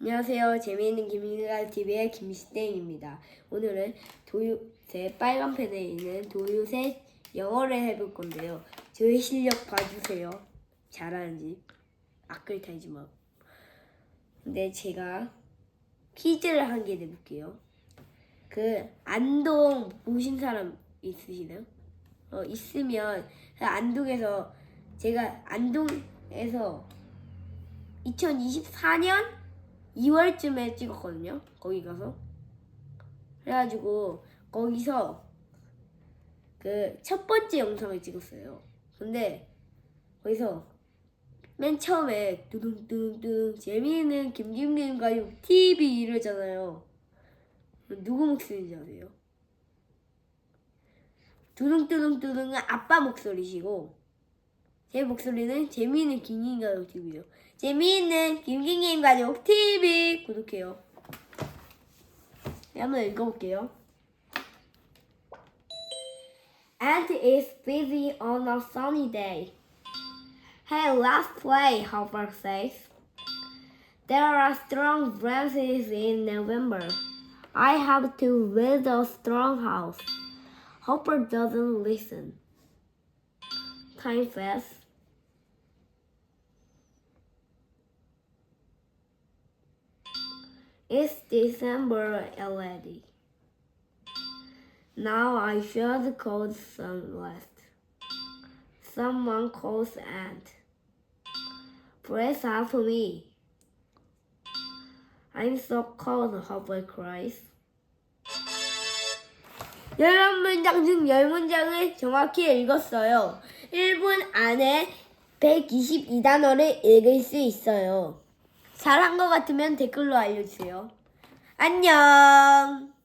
안녕하세요. 재미있는 김민가 TV의 김시땡입니다. 오늘은 도요새 빨간 펜에 있는 도요새 영어를 해볼 건데요. 저의 실력 봐주세요. 잘하는지 악글 타지 마. 근데 제가 퀴즈를 한 개 내볼게요. 그 안동 보신 사람 있으시나요? 어 있으면 그 안동에서 제가 안동에서 2024년 2월쯤에 찍었거든요. 거기 가서. 그래가지고 거기서 그 첫 번째 영상을 찍었어요. 근데 거기서 맨 처음에 두둥두둥 재미있는 가족 TV 이러잖아요. 누구 목소리인지 아세요? 두둥두둥두둥은 아빠 목소리시고 제 목소리는 재미있는 김김 가족 TV요. 재미있는 김김김 가족 TV 구독해요. 네, 한번 읽어볼게요. Aunt is busy on a sunny day. Hey, let's play, Hopper says. There are strong breezes in November. I have to build a strong house. Hopper doesn't listen. Time fast. It's December already. Now I should call sunlight. Someone calls. Press out for me. I'm so cold, Hopper cries. 열한 문장 중 열 문장을 정확히 읽었어요. 1분 안에 122단어를 읽을 수 있어요. 잘한 것 같으면 댓글로 알려주세요. 안녕!